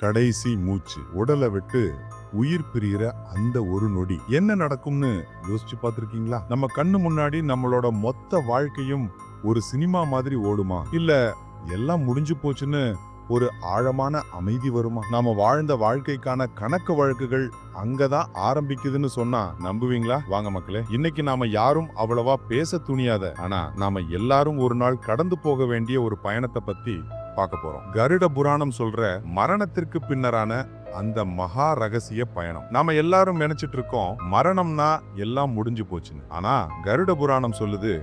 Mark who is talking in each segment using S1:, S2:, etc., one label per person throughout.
S1: கடைசி மூச்சு. உடலை விட்டு உயிர் பிரிகிற அந்த ஒரு நொடி. என்ன நடக்கும்னு யோசிச்சு பார்த்துருக்கீங்களா? நம்ம கண்ணு முன்னாடி நம்மளோட மொத்த வாழ்க்கையும் ஒரு சினிமா மாதிரி ஓடுமா? இல்ல எல்லாம் முடிஞ்சு போச்சுன்னு ஒரு ஆழமான அமைதி வருமா? நாம வாழ்ந்த வாழ்க்கைக்கான கணக்கு வழக்குகள் அங்கதான் ஆரம்பிக்குதுன்னு சொன்னா நம்புவீங்களா? வாங்க மக்களே இன்னைக்கு நாம யாரும் அவ்வளவா பேச துணியாத ஆனா நாம எல்லாரும் ஒரு நாள் கடந்து போக வேண்டிய ஒரு பயணத்தை பத்தி பார்க்க போறோம். கருட புராணம் சொல்ற மரணத்திற்கு பின்னரான அந்த மகா ரகசிய பயணம். நாம எல்லாரும் நினைச்சிட்டு இருக்கோம் மரணம்னா எல்லாம் முடிஞ்சு போச்சுன்னு. ஆனா கருட புராணம் சொல்லுது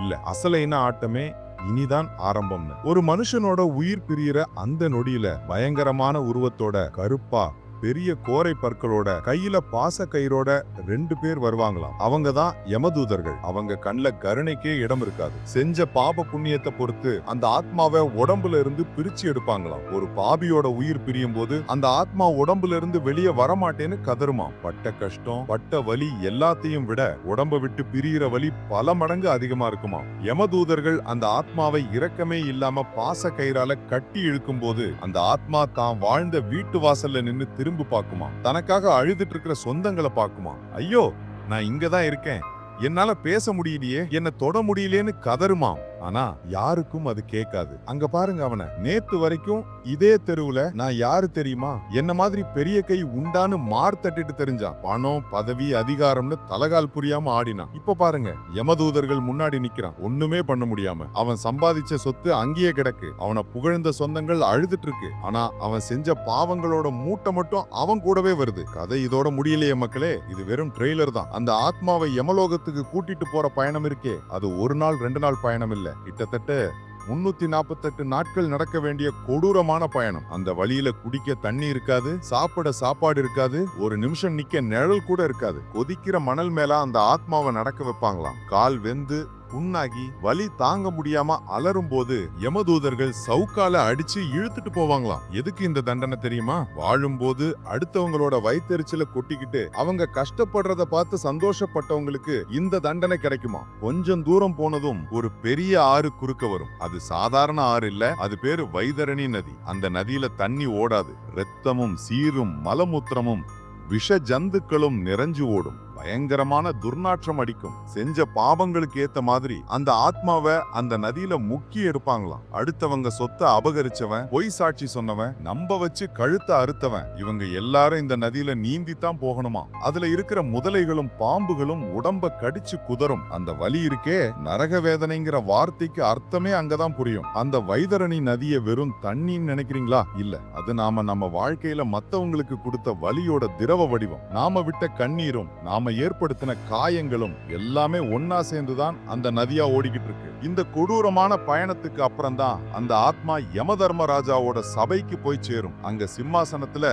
S1: இல்ல அசலைன ஆட்டமே இனிதான் ஆரம்பம்னு. ஒரு மனுஷனோட உயிர் பிரியிற அந்த நொடியில பயங்கரமான உருவத்தோட கருப்பா பெரிய கோரை பற்களோட கையில பாச கயிறோட ரெண்டு பேர் வருவாங்களாம். அவங்க தான் யமதூதர்கள். அவங்க கண்ணில் கருணைக்கே இடம் இருக்காது. செஞ்ச பாப புண்ணியத்தை பொறுத்து அந்த ஆத்மாவை உடம்புல இருந்து பிரிச்சு எடுப்பாங்களாம். ஒரு பாபியோட உயிர் பிரியும் போது அந்த ஆத்மா உடம்புல இருந்து வெளியே வரமாட்டேன்னு கதருமா பட்ட கஷ்டம் பட்ட வலி எல்லாத்தையும் விட உடம்ப விட்டு பிரியிற வலி பல மடங்கு அதிகமா இருக்குமா யமதூதர்கள் அந்த ஆத்மாவை இரக்கமே இல்லாம பாச கயிறால கட்டி இழுக்கும் போது அந்த ஆத்மா தான் வாழ்ந்த வீட்டு வாசல்ல நின்று திரும்பி பார்க்குமா தனக்காக அழுதுட்டு இருக்கிற சொந்தங்களை பார்க்குமா ஐயோ நான் இங்கதான் இருக்கேன். என்னால பேச முடியலையே என்ன தொட முடியலேன்னு கதறுமாம். ஆனா யாருக்கும் அது கேட்காது. அங்க பாருங்க அவனை. நேத்து வரைக்கும் இதே தெருவுல நான் யாரு தெரியுமா? என்ன மாதிரி பெரிய கை உண்டான்னு மார் தட்டிட்டு தெரிஞ்சான் பணம் பதவி அதிகாரம்னு தலகால் புரியாம ஆடினான். இப்ப பாருங்க. யமதூதர்கள் முன்னாடி நிக்கிறான். ஒண்ணுமே பண்ண முடியாம. அவன் சம்பாதிச்ச சொத்து அங்கேயே கிடக்கு. அவனை புகழ்ந்த சொந்தங்கள் அழுதுட்டு இருக்கு. ஆனா அவன் செஞ்ச பாவங்களோட மூட்டை மட்டும் அவன் கூடவே வருது. கதை இதோட முடியலையே மக்களே. இது வெறும் ட்ரெய்லர் தான். அந்த ஆத்மாவை யமலோகத்துக்கு கூட்டிட்டு போற பயணம் இருக்கே. அது ஒரு நாள் ரெண்டு நாள் பயணம் இல்லை. கிட்டத்தட்ட முன்னூத்தி நாற்பத்தெட்டு நாட்கள் நடக்க வேண்டிய கொடூரமான பயணம். அந்த வழியில குடிக்க தண்ணி இருக்காது சாப்பிட சாப்பாடு இருக்காது ஒரு நிமிஷம் நிக்க நிழல் கூட இருக்காது. கொதிக்கிற மணல் மேல அந்த ஆத்மாவை நடக்க வைப்பாங்களாம். கால் வெந்து புண்ணாகி வலி தாங்க முடியாம அலரும் போது யமதூதர்கள் சவுக்கால அடிச்சு இழுத்துட்டு போவாங்களாம். எதுக்கு இந்த தண்டனை தெரியுமா? வாழும்போது அடுத்தவங்களோட வயிற்றுச்சல கொட்டிக்கிட்டு அவங்க கஷ்டப்படுறத பார்த்து சந்தோஷப்பட்டவங்களுக்கு இந்த தண்டனை கிடைக்குமா? கொஞ்சம் தூரம் போனதும் ஒரு பெரிய ஆறு குறுக்க வரும். அது சாதாரண ஆறு இல்ல அது பேரு வைதரணி நதி. அந்த நதியில தண்ணி ஓடாது. ரத்தமும் சீரும் மலமூத்திரமும் விஷ ஜந்துக்களும் நிறைஞ்சு ஓடும். பயங்கரமான துர்நாற்றம் அடிக்கும். செஞ்ச பாவங்களுக்கு ஏத்த மாதிரி அந்த ஆத்மாவை அந்த நதியில முக்கி எடுப்பாங்களாம். அடுத்தவங்க சொத்தை அபகரிச்சவன் பொய் சாட்சி சொன்னவன் நம்ப வச்சு கழுத்த அறுத்தவன் இவங்க எல்லாரும் இந்த நதியில நீந்தி தான் போகணுமா அதுல இருக்கிற முதலைகளும் பாம்புகளும் உடம்ப கடிச்சு குதறும். அந்த வலி இருக்கே நரக வேதனைங்கிற வார்த்தைக்கு அர்த்தமே அங்கதான் புரியும். அந்த வைதரணி நதியை வெறும் தண்ணின்னு நினைக்கிறீங்களா? இல்ல அது நாம நம்ம வாழ்க்கையில மத்தவங்களுக்கு கொடுத்த வலியோட திரவ வடிவம். நாம விட்ட கண்ணீரும் நாம நம்ம ஏற்படுத்தின காயங்களும் எல்லாமே ஒன்னா சேர்ந்துதான் அந்த நதியா ஓடிக்கிட்டு இருக்கு. இந்த கொடூரமான பயணத்துக்கு அப்புறம் தான் அந்த ஆத்மா யம தர்மராஜாவோட சபைக்கு போய் சேரும். அங்க சிம்மாசனத்துல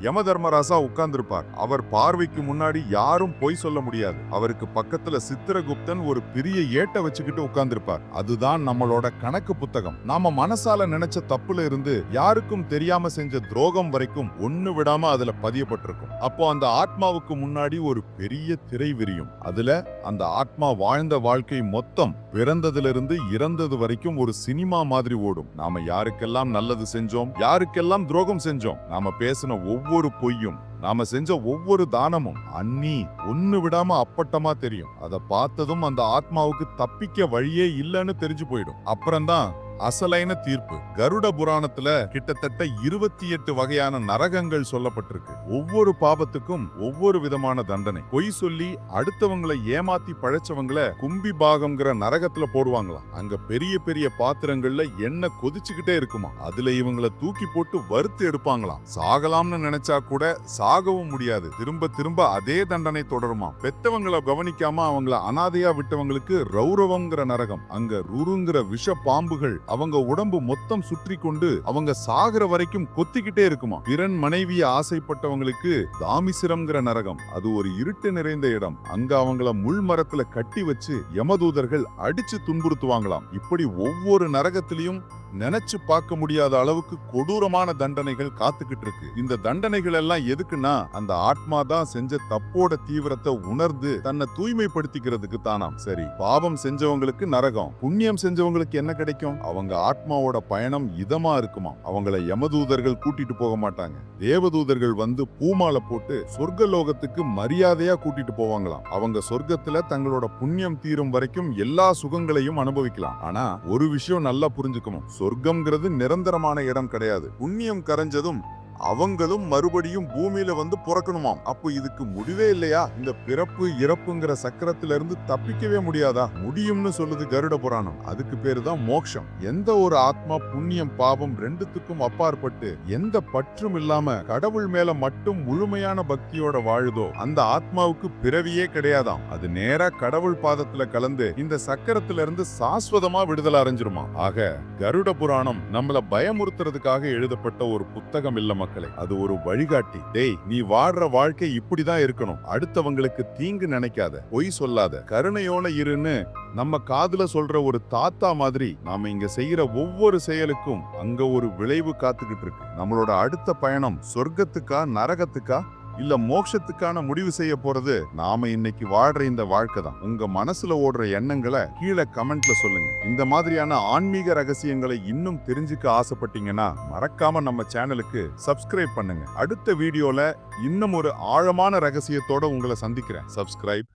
S1: யம தர்மராசா உட்கார்ந்திருப்பார். அவர் பார்வைக்கு முன்னாடி யாரும் பொய் சொல்ல முடியாது. அவருக்கு பக்கத்துல சித்திரகுப்தன் ஒரு பெரிய ஏட்டை வச்சுக்கிட்டு உட்கார்ந்திருப்பார். அதுதான் நம்மளோட கணக்கு புத்தகம். நாம மனசால நினைச்ச தப்புல இருந்து யாருக்கும் தெரியாம செஞ்ச துரோகம் வரைக்கும் ஒண்ணு விடாம அதுல பதியப்பட்டிருக்கும். அப்போ அந்த ஆத்மாவுக்கு முன்னாடி ஒரு பெரிய திரை விரியும். அதுல அந்த ஆத்மா வாழ்ந்த வாழ்க்கை மொத்தம் பிறந்ததிலிருந்து இறந்தது வரைக்கும் ஒரு சினிமா மாதிரி ஓடும். நாம யாருக்கெல்லாம் நல்லது செஞ்சோம் யாருக்கெல்லாம் துரோகம் செஞ்சோம் நாம பேசின ஒவ்வொரு ஒவ்வொரு பொய்யும். நாம செஞ்ச ஒவ்வொரு தானமும் அன்னி ஒன்னு விடாம அப்பட்டமா தெரியும். அதை பார்த்ததும் அந்த ஆத்மாவுக்கு தப்பிக்க வழியே இல்லைன்னு தெரிஞ்சு போயிடும். அப்புறம்தான் அசலைன தீர்ப்பு. கருட புராணத்துல கிட்டத்தட்ட இருபத்தி எட்டு வகையான நரகங்கள் சொல்லப்பட்டிருக்கு. ஒவ்வொரு பாபத்துக்கும் ஒவ்வொரு விதமான தண்டனை. பொய் சொல்லி அடுத்தவங்களை ஏமாத்தி பழைச்சவங்கள கும்பி பாகம்ங்கிற நரகத்துல போடுவாங்களாம். அங்க பெரிய பெரிய பாத்திரங்கள்ல எண்ணெய் கொதிச்சுக்கிட்டே இருக்குமா அதுல இவங்களை தூக்கி போட்டு வறுத்து எடுப்பாங்களாம். சாகலாம்னு நினைச்சா கூட சாகவும் முடியாது. திரும்ப திரும்ப அதே தண்டனை தொடருமா பெத்தவங்களை கவனிக்காம அவங்கள அனாதையா விட்டவங்களுக்கு ரௌரவம்ங்கிற நரகம். அங்க ருருங்கிற விஷ பாம்புகள் அவங்க உடம்பு மொத்தம் சுற்றி கொண்டு அவங்க சாகுற வரைக்கும் கொத்திக்கிட்டே இருக்குமா? பிறன் மனைவிய ஆசைப்பட்டவங்களுக்கு தாமிசிரம்ங்கிற நரகம் அது ஒரு இருட்டு நிறைந்த இடம். அங்க அவங்கள முள் மரத்துல கட்டி வச்சு யமதூதர்கள் அடிச்சு துன்புறுத்துவாங்களாம். இப்படி ஒவ்வொரு நரகத்திலையும் நினைச்சு பார்க்க முடியாத அளவுக்கு கொடூரமான தண்டனைகள் காத்துக்கிட்டு இருக்கு. இந்த தண்டனைகள் எல்லாம் எதுக்குன்னா அந்த ஆத்மா தான் செஞ்ச தப்போட தீவிரத்தை உணர்ந்து தன்னை தூய்மைப்படுத்திக்கிறதுக்கு தானாம். சரி பாவம் செஞ்சவங்களுக்கு நரகம் புண்ணியம் செஞ்சவங்களுக்கு என்ன கிடைக்கும்? அவங்க ஆத்மாவோட பயணம் இதமா இருக்குமா? அவங்கள யமதூதர்கள் கூட்டிட்டு போக மாட்டாங்க. தேவதூதர்கள் வந்து பூமாலை போட்டு சொர்க்க லோகத்துக்கு மரியாதையா கூட்டிட்டு போவாங்களாம். அவங்க சொர்க்கத்துல தங்களோட புண்ணியம் தீரும் வரைக்கும் எல்லா சுகங்களையும் அனுபவிக்கலாம். ஆனா ஒரு விஷயம் நல்லா புரிஞ்சுக்கணும். சொர்க்கம்ங்கிறது நிரந்தரமான இடம் கிடையாது. புண்ணியம் கரைஞ்சதும் அவங்களும் மறுபடியும் பூமியில வந்து பிறக்கணுமாம். அப்போ இதுக்கு முடிவே இல்லையா? இந்த பிறப்பு இறப்புங்கிற சக்கரத்துல இருந்து தப்பிக்கவே முடியாதா? முடியும்னு சொல்லுது கருட புராணம். அதுக்கு பேரு தான் மோட்சம் எந்த ஒரு ஆத்மா புண்ணியம் பாவம் ரெண்டுத்துக்கும் அப்பாற்பட்டு எந்த பற்றும் இல்லாம கடவுள் மேல மட்டும் முழுமையான பக்தியோட வாழுதோ அந்த ஆத்மாவுக்கு பிறவியே கிடையாதாம். அது நேரா கடவுள் பாதத்துல கலந்து இந்த சக்கரத்துல இருந்து சாஸ்வதமா விடுதலை அடைஞ்சிருமா ஆக கருட புராணம் நம்மள பயமுறுத்துறதுக்காக எழுதப்பட்ட ஒரு புத்தகம் இல்ல மக்களை அது ஒரு வழிகாட்டி. டேய் நீ வாழ்ற வாழ்க்கை இப்படிதான் இருக்கணும். அடுத்தவங்களுக்கு தீங்கு நினைக்காத. பொய் சொல்லாத. கருணையோட இருன்னு நம்ம காதுல சொல்ற ஒரு தாத்தா மாதிரி நாம இங்க செய்யற ஒவ்வொரு செயலுக்கும் அங்க ஒரு விளைவு காத்துக்கிட்டு இருக்கு. நம்மளோட அடுத்த பயணம் சொர்க்கத்துக்கா நரகத்துக்கா இல்ல மோட்சத்துக்கான முடிவு செய்ய போறது நாம இன்னைக்கு வாழ்ற இந்த வாழ்க்கை தான். உங்க மனசுல ஓடுற எண்ணங்களை கீழே கமெண்ட்ல சொல்லுங்க. இந்த மாதிரியான ஆன்மீக ரகசியங்களை இன்னும் தெரிஞ்சுக்க ஆசைப்பட்டீங்கன்னா மறக்காம நம்ம சேனலுக்கு சப்ஸ்கிரைப் பண்ணுங்க. அடுத்த வீடியோல இன்னும் ஒரு ஆழமான ரகசியத்தோட உங்களை சந்திக்கிறேன். சப்ஸ்கிரைப்.